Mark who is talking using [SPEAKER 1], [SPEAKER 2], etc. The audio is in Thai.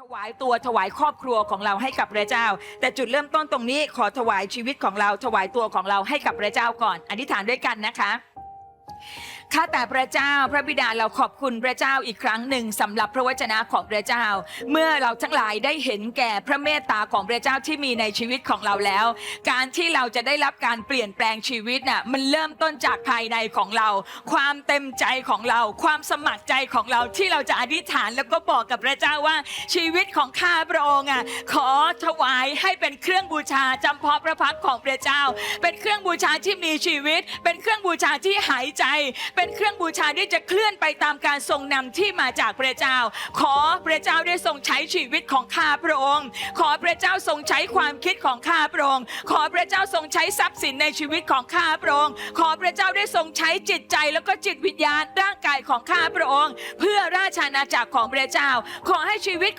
[SPEAKER 1] ถวายตัวถวายครอบครัวของเราให้กับพระเจ้า แต่จุดเริ่มต้นตรงนี้ขอถวายชีวิตของเราถวายตัวของเราให้กับพระเจ้าก่อน อธิษฐานด้วยกันนะคะ ข้าแต่พระเจ้าพระบิดาเราขอบคุณพระเจ้าอีกครั้งหนึ่งสำหรับพระวจนะของพระเจ้า เมื่อเราทั้งหลายได้เห็นแก่พระเมตตาของพระเจ้าที่มีในชีวิตของเราแล้ว การที่เราจะได้รับการเปลี่ยนแปลงชีวิตน่ะมันเริ่มต้นจากภายในของเรา ความเต็มใจของเรา ความสมัครใจของเราที่เราจะอธิษฐานแล้วก็บอกกับพระเจ้าว่าชีวิตของข้าพระองค์อะขอถวายให้เป็นเครื่องบูชาจำเพาะพระพักของพระเจ้า เป็นเครื่องบูชาที่มีชีวิต เป็นเครื่องบูชาที่หายใจ เป็นเครื่องบูชาที่จะเคลื่อนไปตามการทรงนำที่มาจากพระเจ้า ขอพระเจ้าได้ทรงใช้ชีวิตของข้าพระองค์ ขอพระเจ้าทรงใช้ความคิดของข้าพระองค์ ขอพระเจ้าทรงใช้ทรัพย์สินในชีวิตของข้าพระองค์ ขอพระเจ้าได้ทรงใช้จิตใจแล้วก็จิตวิญญาณร่างกายของข้าพระองค์ เพื่อราชอาณาจักรของพระเจ้า ขอให้ชีวิต